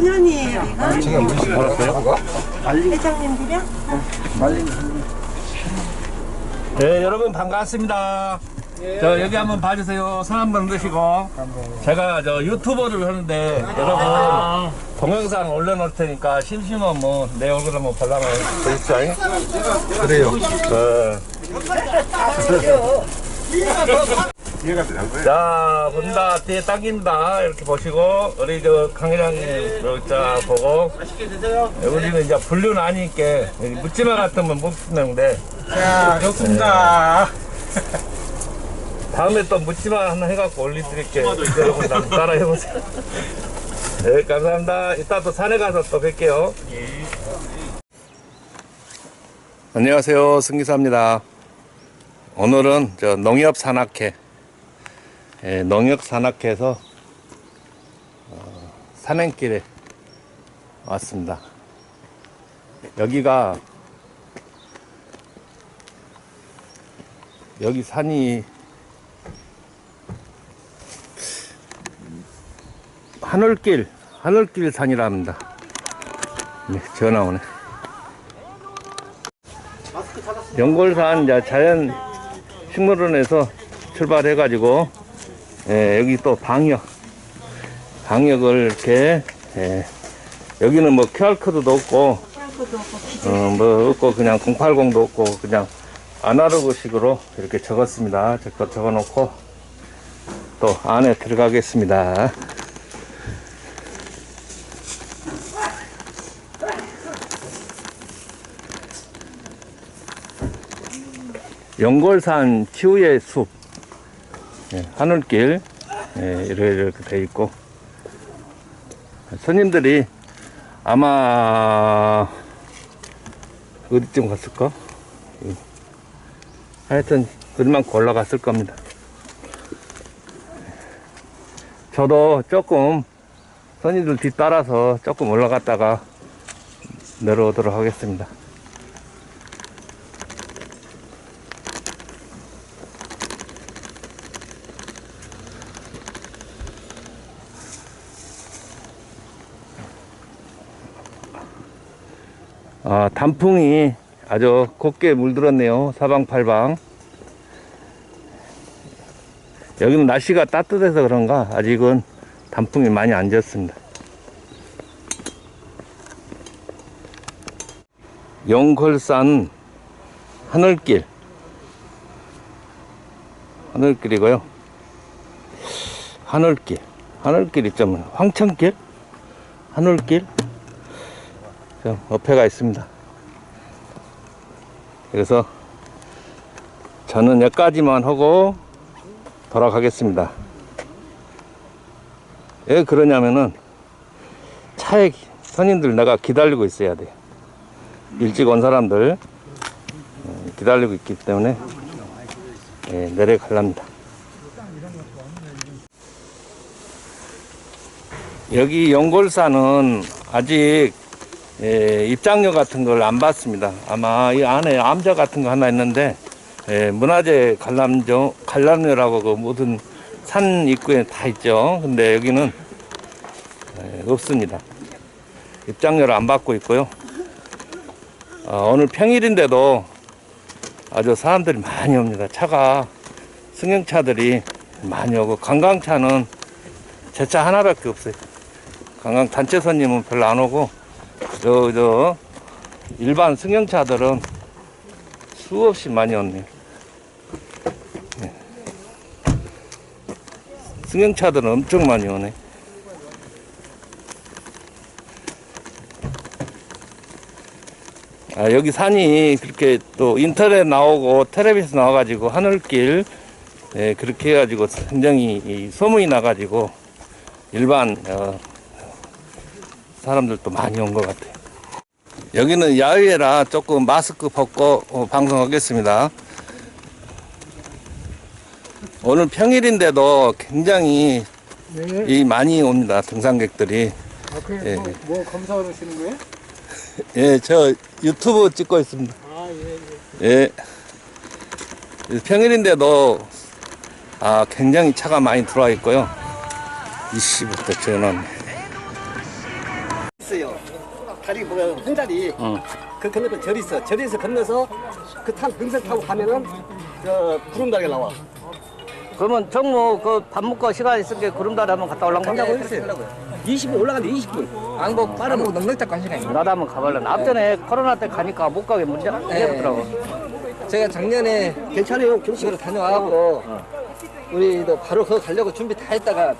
흔현이에요, 이거? 지금 무슨 알았어요? 회장님들이요? 네, 여러분 반갑습니다. 저 여기 한번 봐주세요. 손 한번 드시고. 제가 저 유튜버를 하는데 여러분 동영상 올려놓을 테니까 심심하면 뭐 내 얼굴 한번 보려면 보십시오. 그래요. 네. 자, 본다. 뒤에 당긴다. 이렇게 보시고 우리 저 강회장님 여자 보고. 우리는 이제 분류 나니까 여기 묻지마 같으면 못 쓰는데 자, 좋습니다. 다음에 또 묻지마 하나 해갖고 올려드릴게요. 여러분 한번 따라 해보세요. 네, 감사합니다. 이따 또 산에 가서 또 뵐게요. 안녕하세요. 승기사입니다. 오늘은 저 농협 산악회, 예, 농협 산악회에서 어, 산행길에 왔습니다. 여기가 여기 산이 하늘길, 하늘길 산이라 합니다. 네, 전화 오네. 연골산 자연 식물원에서 출발해가지고, 예, 여기 또 방역, 방역을 이렇게, 예, 여기는 뭐 QR코드도 없고, 어, 뭐 없고, 그냥 080도 없고, 그냥 아날로그식으로 이렇게 적었습니다. 적어, 적어 놓고, 또 안에 들어가겠습니다. 연골산 치우의 숲 예, 하늘길 예, 이렇게 돼 있고 손님들이 아마 어디쯤 갔을까? 예. 하여튼 그만큼 올라갔을 겁니다. 저도 조금 손님들 뒤따라서 조금 올라갔다가 내려오도록 하겠습니다. 아, 단풍이 아주 곱게 물들었네요. 사방팔방. 여기는 날씨가 따뜻해서 그런가 아직은 단풍이 많이 안 졌습니다. 영걸산 하늘길. 하늘길이고요. 하늘길. 하늘길이 좀 황천길? 하늘길? 저 옆에가 있습니다. 그래서 저는 여기까지만 하고 돌아가겠습니다. 왜 그러냐면은 차에 손님들 내가 기다리고 있어야 돼. 일찍 온 사람들 어, 기다리고 있기 때문에 예, 내려갈랍니다. 여기 연골산은 아직 예, 입장료 같은 걸 안 받습니다. 아마 이 안에 암자 같은 거 하나 있는데 예, 문화재 관람료, 관람료라고 그 모든 산 입구에 다 있죠. 근데 여기는 예, 없습니다. 입장료를 안 받고 있고요. 어, 오늘 평일인데도 아주 사람들이 많이 옵니다. 차가 승용차들이 많이 오고 관광차는 제 차 하나밖에 없어요. 관광 단체 손님은 별로 안 오고 저, 저, 일반 승용차들은 수없이 많이 왔네요. 네. 승용차들은 엄청 많이 오네. 아, 여기 산이 그렇게 또 인터넷 나오고 텔레비전 나와가지고 하늘길, 예, 그렇게 해가지고 굉장히 이 소문이 나가지고 일반, 어, 사람들도 많이 온 것 같아요. 여기는 야외라 조금 마스크 벗고 어, 방송하겠습니다. 오늘 평일인데도 굉장히 네. 이 많이 옵니다. 등산객들이. 아, 그, 예. 뭐, 뭐 검사하시는 거예요? 예, 저 유튜브 찍고 있습니다. 아, 예, 예. 예. 평일인데도 아, 굉장히 차가 많이 들어와 있고요. 이씨부터 전원. 있어요. 다리 뭐가 한 자리. 응. 그 건너편 절이 있어. 절에서 건너서 그탄 등선 타고 가면은 저 구름다리가 나와. 그러면 정모 그 밥 먹고 시간 있을 게 구름다리 한번 갔다 올라고 한다고 했어요. 20분 올라가는데 20분. 왕복 빠르면 넉넉 넉넉 한 시간이에요. 나도 한번 가볼래. 앞전에 코로나 때 가니까 못 가게 문제가 네. 생겼더라고. 제가 작년에 괜찮아요. 경식으로 다녀와갖고 우리도 바로 그거 가려고 준비 다 했다가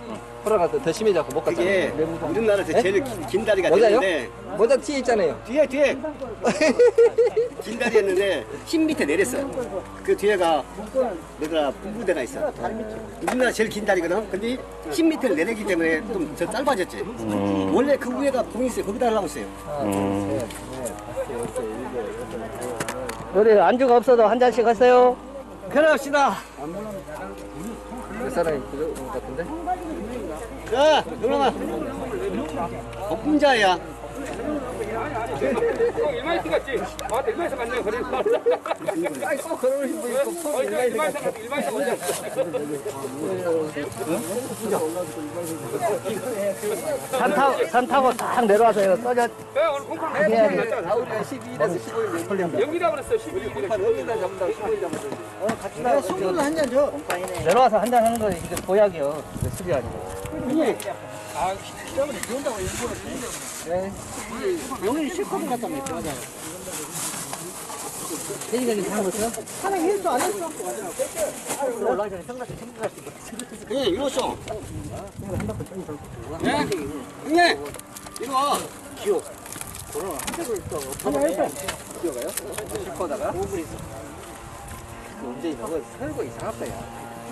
또더 심해져서 못 그게 갔잖아요. 우리나라에서 네? 제일 긴, 긴 다리가 모자요? 됐는데 모자 뒤에 있잖아요. 뒤에 뒤에 긴 다리였는데 10m 내렸어. 그 뒤에가 뭐더라 부부대가 있어. 우리나라 제일 긴 다리거든. 근데 10m를 내리기 때문에 좀 더 짧아졌지. 원래 그 위에가 봉이 있어요. 거기다 하려고 했어요. 우리 안주가 없어도 한 잔씩 하세요. 그럽시다. 몇 사람이 것 같은데? 자, 그러면 복분자야. 아이 꼭 그런 분이 있고 꼭 일반인 산 타고 산 타고 딱 내려와서 이거 떠져. 해야 돼. 우리가 12일에서 15일 연기라 그랬어 12일 여기다 잡는다고 15일 잡는다고. 소주를 한잔 줘. 내려와서 한 잔 하는 거 이게 보약이요. 술이 아니고. 용인이 실컷 갖다 냈어. 맞아. 생각이 다 먹었어요? 하나 일도 안 했어. 올라가기 전에 생각 생각 예, 이거죠. 예? 형님, 이거 기호. 문제 있는 건 설거 이상하다 야.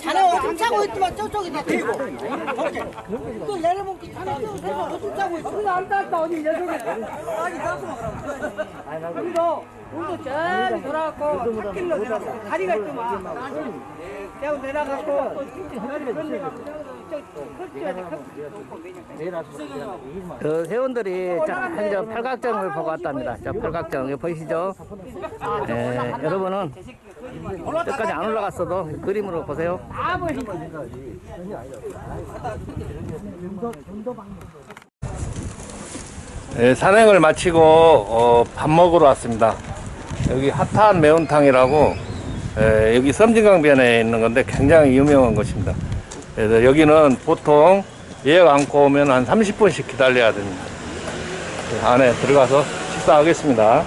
자네 어디 짜고 있더만 저쪽에다 대고. 또 내려먹기 자네 저쪽에서 어디 짜고 있어. 그거 안 땄다 내 속에. 아니 땄고 막 우리도 우리도 저기 돌아갖고 갓길로 내려가. 다리가 있더만. 내가 내려갖고 그 회원들이 한저 팔각정을 보고 왔답니다. 저 팔각정 여기 보이시죠? 예, 여러분은 끝까지 안 올라갔어도 그림으로 보세요. 예, 산행을 마치고 어, 밥 먹으러 왔습니다. 여기 핫한 매운탕이라고 예, 여기 섬진강변에 있는 건데 굉장히 유명한 곳입니다. 그래서 여기는 보통 예약 않고 오면 한 30분씩 기다려야 됩니다. 예, 안에 들어가서 식사하겠습니다.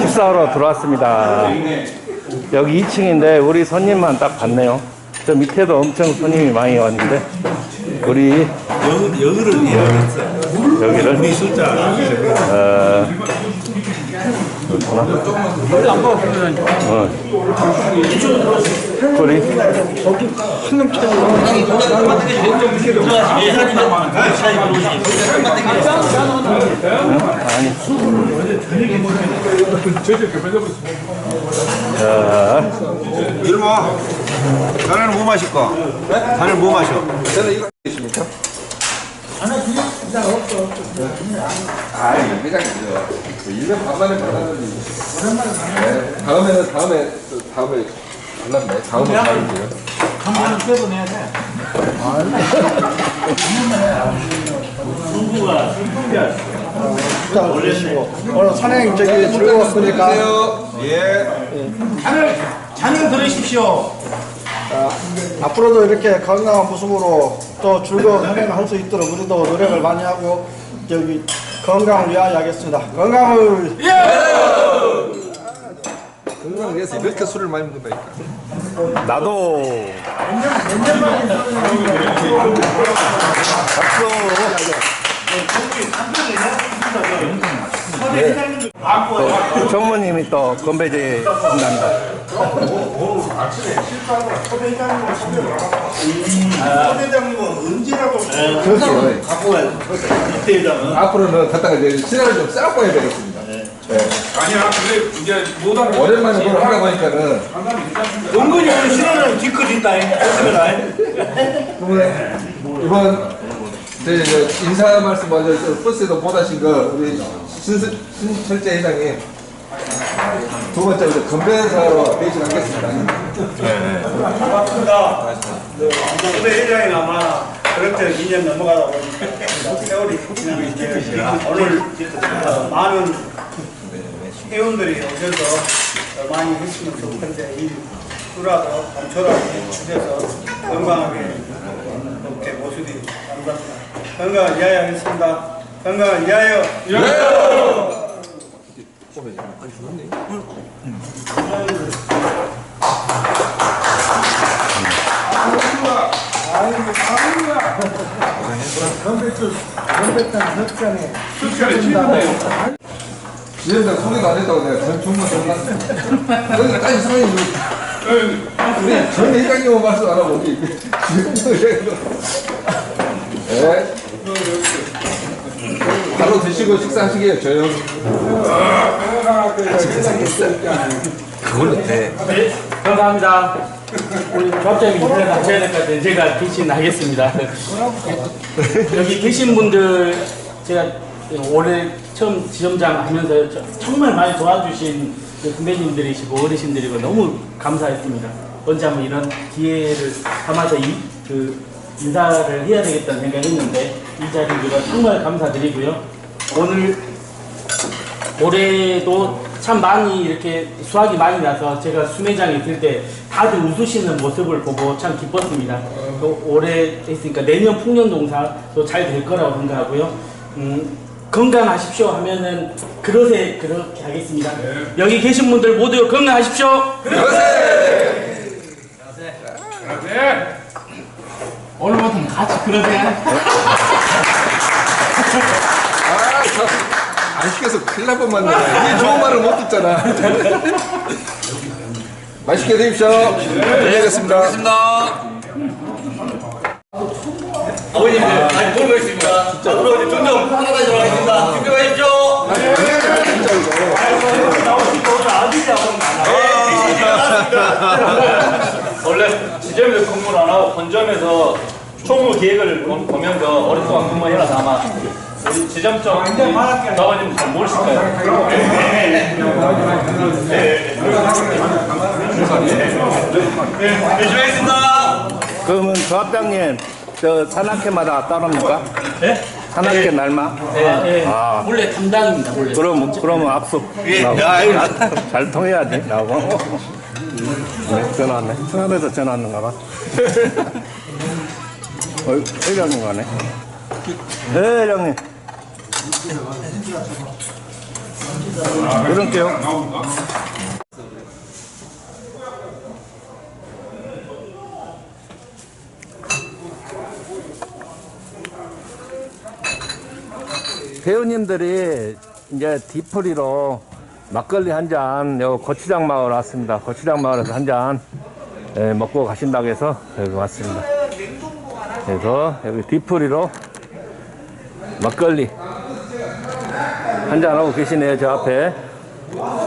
식사하러 들어왔습니다. 여기 2층인데 우리 손님만 딱 봤네요. 저 밑에도 엄청 손님이 많이 왔는데 우리 여기를 예약했어요. 여기를 우리 숫자 어, 그렇구나. 어. 아니. 자, 이리 와. 자네는 뭐 마실 거? 자네는 뭐 마셔? 아니 회장님요. 그 1년 반 만에 만나더니 네, 다음에는 다음에 또 다음에 만났네. 다음에 다음이요. 오늘 산행 저기 즐거웠으니까 예. 잔을 잔을 들으십시오. 어, 앞으로도 이렇게 건강한 모습으로 또 즐거운 한해를 할수 있도록 우리도 노력을 많이 하고 저기 건강을 위하여 하겠습니다. 건강을 건강을 위해서 이렇게 술을 많이 먹는다니까. 나도 또 정모님이 또 건배제 한답니다. 앞으로는 갖다가 이제 신화를 좀 쌓아봐야 되겠습니다. 아니야 근데 이제 못하는 오랜만에 그걸 하다 보니까는. 은근히 오늘 신호는 뒤끝 있다. 그러면 이번 저희 저 인사 말씀 먼저 저 버스에도 못 하신 거 우리 신철 신철재 회장님 두 번째 이제 건배사로 배신하겠습니다. 후배 회장이 아마 그렇게 2년 넘어가다 보니까 세월이 지나고 있어요. 오늘 어, 많은 회원들이 오셔서 많이 했으면 좋겠는데 이 수라도 감초라도 주셔서 건강하게 이렇게 모습이 감사합니다. 건강을 위하여 하겠습니다. 건강을 위하여. 위원장 소개도 안 했다고 내가 전 정말 전났어. 여기가 딱 이상하게 우리 전 회장님은 말씀 우리 네. 바로 드시고 식사하시게요 조용. 그걸로 돼. 감사합니다. 우리 조합장님 인터넷 하셔야 될 것 같아요. 제가 대신하겠습니다. 여기 계신 분들 제가 올해 처음 지점장 하면서 저- 정말 많이 도와주신 그 선배님들이시고 어르신들이고 너무 감사했습니다. 언제 한번 이런 기회를 삼아서 이, 그 인사를 해야 되겠다는 생각했는데 이 자리에 주셔서 정말 감사드리고요. 오늘 올해도 참 많이 이렇게 수확이 많이 나서 제가 수매장에 있을 때 다들 웃으시는 모습을 보고 참 기뻤습니다. 또 올해 했으니까 내년 풍년 농사도 잘 될 거라고 생각하고요. 음, 건강하십시오 하면은 그러세 그렇게 하겠습니다. 여기 계신 분들 모두 건강하십시오. 오늘부터는 같이 그러세요. 아, 참. 안 시켜서 큰일 날 뻔 만 네 이게 좋은 말을 못 듣잖아. 맛있게 드십시오. 네, 알겠습니다. 아버님들 보고 있습니다. 앞으로 점점 하나가지고 하겠습니다. 준비하십시오. 원래 지점에서 근무를 안 하고 본점에서 총무 기획을 보- 보면서 오랫동안 근무해놔서 아마 우리 지점 쪽 나와님 잘 모르실 거예요. 하겠습니다. 그러면 조합장님 저 산악회마다 따릅니까? 네? 산악회 날마? 네, 네. 아. 원래 담당입니다. 원래. 그럼 그러면 압수. 나오고. 잘 통해야지 나하고. 네, 전화 왔네. 천안에서 전화 왔는가 봐. 어, 회장님 가네. 네, 회장님. 그럴게요. 회원님들이 이제 뒤풀이로 막걸리 한 잔, 요 고추장 마을 왔습니다. 고추장 마을에서 한 잔 먹고 가신다고 해서 여기 왔습니다. 그래서 여기 뒤풀이로 막걸리 한 잔 하고 계시네요, 저 앞에. 아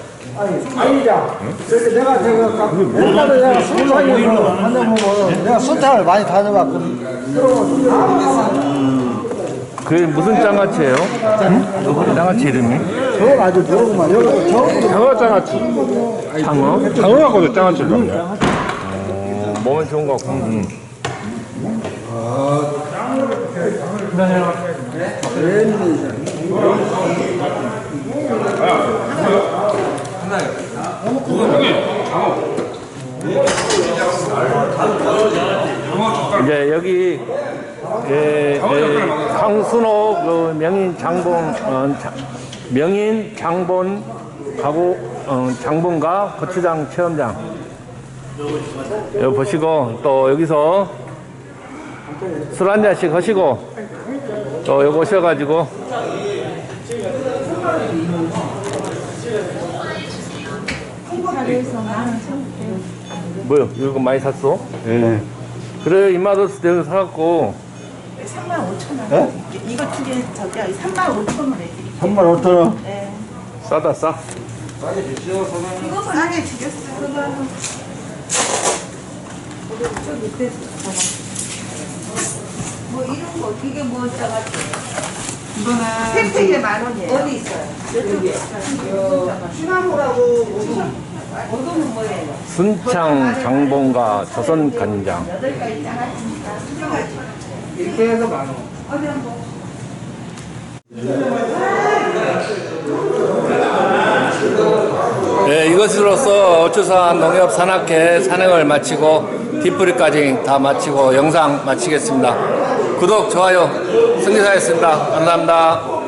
아니자. 그래서 내가 제가 옛날에 내가 순상에서 다녀보면 내가 순탕을 많이 다녀봤거든. 그게 무슨 장아찌예요? 응? 장아찌 이름이? 저 아주 모르구만. 여기 저 장어 장아찌. 장어? 장어하고도 장아찌를 넣네. 어, 몸에 좋은 거 같고. 음. 이제 여기 예, 예, 황순호 그 명인 장본 어, 자- 명인 장본 가구 어, 장본가 고추장 체험장. 여기 보시고 또 여기서 술 한 잔씩 하시고 또 여기 오셔가지고 뭐요? 이거 많이 샀어? 예. 그래 입맛없을 때 사갖고 3만 5천 원. 이거 두 개 저기 3만 5천 원에 드릴게요. 3만 5천 원. 네. 싸다 싸. 이거 싸게 주겠어요. 그거는. 저 밑에. 뭐 이런 거 이게 뭐 짜가지고. 이거는 팩팩에 만 원이에요. 어디 있어요? 여기. 뭐예요? 순창 장본가 조선 간장. 네, 이것으로서 어초산 농협 산악회 산행을 마치고 뒷부리까지 다 마치고 영상 마치겠습니다. 구독, 좋아요, 승리사였습니다. 감사합니다.